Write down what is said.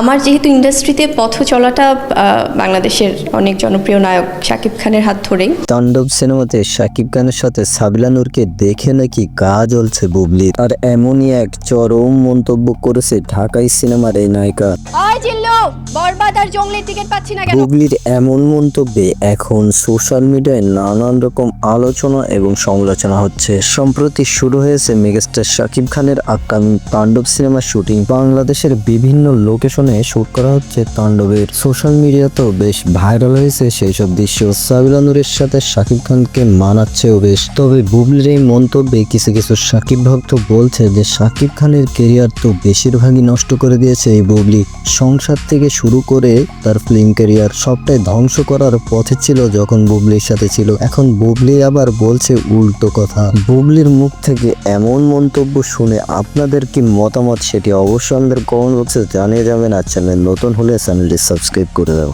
আমার যেহেতু ইন্ডাস্ট্রিতে পথ চলাটা বাংলাদেশের অনেক জনপ্রিয় নায়ক শাকিব খানের হাত ধরেই। তাণ্ডব সিনেমাতে শাকিব খানের সাথে সাবিলা নূরকে দেখে নাকি গা জ্বলছে বুবলির আর এমনই এক চরম মন্তব্য করেছে ঢাকাই সিনেমার এই নায়িকা। বরবাদ আর জঙ্গলের টিকিট পাচ্ছি না বুবলির এমন মন্তব্যে এখন সোশ্যাল মিডিয়ায় নানান রকম আলোচনা এবং সমালোচনা হচ্ছে। সম্প্রতি শুরু হয়েছে মেগাস্টার শাকিব খানের আপকামিং তাণ্ডব সিনেমার শুটিং। বাংলাদেশের বিভিন্ন লোকেশনে শুট করা হচ্ছে তাণ্ডবের। সোশ্যাল মিডিয়াতেও বেশ ভাইরাল হয়েছে সেই সব দৃশ্য। সাবিলা নূরের সাথে শাকিব খানকে মানাচ্ছেও বেশ। তবে বুবলির এই মন্তব্যে কিছু কিছু শাকিব ভক্ত বলছে যে শাকিব খানের কেরিয়ার তো বেশিরভাগই নষ্ট করে দিয়েছে এই বুবলি। সংসার থেকে শুরু করে তার ফিল্ম ক্যারিয়ার সবটাই ধ্বংস করার পথে ছিল যখন বুবলির সাথে ছিল। এখন বুবলি আবার বলছে উল্টো কথা। বুবলির মুখ থেকে এমন মন্তব্য শুনে আপনাদের কি মতামত সেটি অবশ্যই আমাদের কমেন্ট বক্সে জানিয়ে যাবেন আর চ্যানেল নতুন হলে চ্যানেলটি সাবস্ক্রাইব করে দাও।